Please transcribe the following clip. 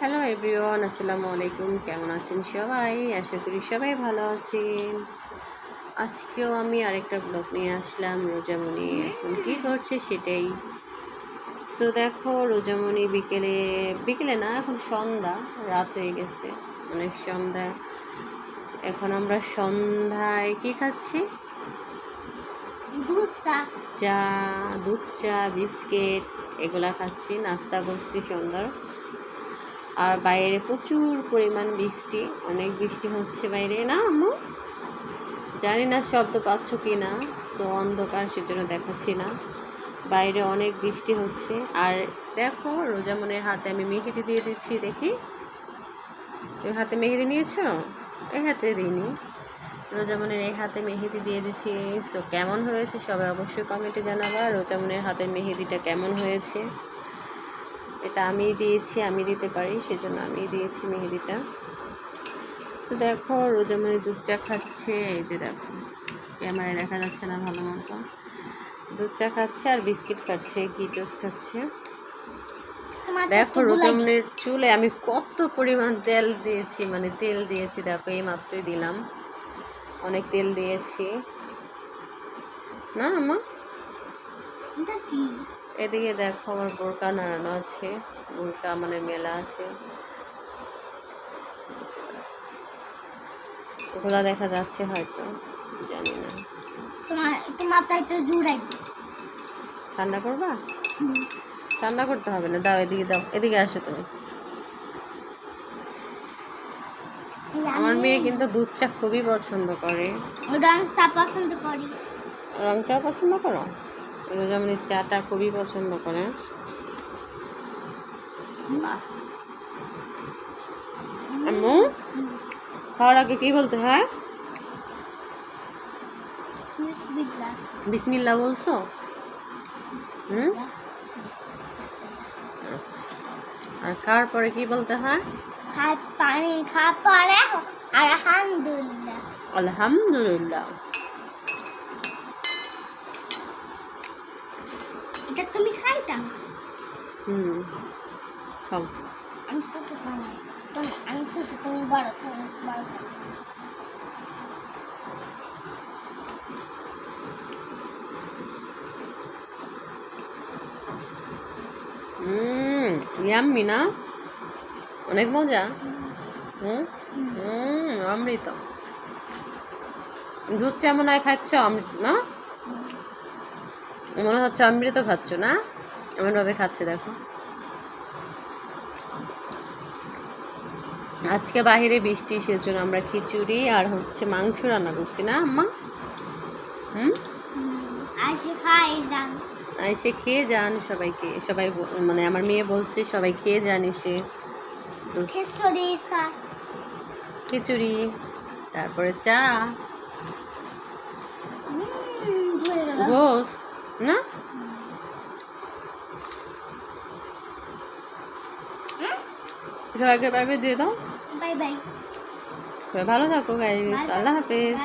Hello everyone আসসালামু আলাইকুম কেমন আছেন সবাই? আশা করি সবাই ভালো আছেন। আজকেও আমি আরেকটা ব্লগ নিয়ে আসলাম। রোজামণি এখন কী করছে সেটাই। সো দেখো রোজামণি বিকেলে বিকেলে না এখন সন্ধ্যা। রাত হয়ে গেছে। মানে সন্ধ্যা। এখন আমরা সন্ধ্যায় কী খাচ্ছি? দুধ চা। চা দুধ চা বিস্কিট এগুলা খাচ্ছি। নাস্তা করছি সন্ধ্যার। আর বাইরে প্রচুর পরিমাণ বৃষ্টি। অনেক বৃষ্টি হচ্ছে বাইরে। না, আম্মু? জানি না শব্দ পাচ্ছ কি না সো অন্ধকার সেজন্য দেখাচ্ছি না। বাইরে অনেক বৃষ্টি হচ্ছে। আর দেখো, রোজামনের হাতে আমি মেহেদি দিয়ে দিচ্ছি, দেখি। তুমি হাতে মেহেদি নিয়েছো? এই হাতে দিইনি। রোজামনের এই হাতে মেহেদি দিয়ে দিচ্ছি। সো কেমন হয়েছে সবাই অবশ্যই কমেন্টে জানাবা। রোজামনের হাতে মেহেদিটা কেমন হয়েছে? এটা আমি দিয়েছি আমি দিতে পারি সেজন্য আমি দিয়েছি মেহেদিটা। তো দেখো রোজামণি দুধ চা খাচ্ছে এই যে দেখো ক্যামেরায় দেখা যাচ্ছে না ভালো মতো। দুধ চা খাচ্ছে আর বিস্কিট খাচ্ছে কিটোস খাচ্ছে। দেখো রোজামনের চুলে আমি কত পরিমাণ তেল দিয়েছি মানে তেল দিয়েছি দেখো এই মাত্রই দিলাম। অনেক তেল দিয়েছি। না আমা এদিকে দেখো আমার বোরকা নাড়ানো আছে বোরকা মানে মেলা আছে। ওগুলা দেখা যাচ্ছে হয়তো জানি না। তোমার তোমার তাই তো জুড়াই ঠান্ডা করবা? ঠান্ডা করতে হবে না দাও এদিকে দাও এদিকে আসো তুমি। আমার মেয়ে কিন্তু দুধ চা খুবই পছন্দ করে। ওটা আমি চা পছন্দ করি। রং চা পছন্দ করো? রোজামণির চাটা খুবই পছন্দ করে। আম্মু খাওয়ার আগে কি বলতে হয়? বিসমিল্লা বলছো? হুম? আচ্ছা। আর খাওয়ার পরে কি বলতে হয়? পানি খা পরে আলহামদুলিল্লাহ। আলহামদুলিল্লাহ। এটা তুমি খাইতাম। হুম খাও। আমি তো তো তুমি আমি তুমি বড় তুমি বড় হুম ইয়াম্মি না? অনেক মজা। হুম হুম। অমৃত। দুধ চা মনে হয় খাচ্ছ অমৃত না? মনে হচ্ছে অমৃত খাচ্ছ না? এমনভাবে খাচ্ছে দেখো। আজকে বাহিরে বৃষ্টি সেজন্য আমরা খিচুড়ি আর হচ্ছে মাংস রান্না করছি না আম্মা? হুম? সে খেয়ে যান সবাইকে। সবাই মানে আমার মেয়ে বলছে সবাই খেয়ে যান এসে। খিচুড়ি খিচুড়ি তারপরে চা। উম, ভুলে গেল গোস না? সবাইকে বাই বাই দিয়ে দাও। বাই বাই ভালো থাকো গাইজ আল্লাহ হাফেজ।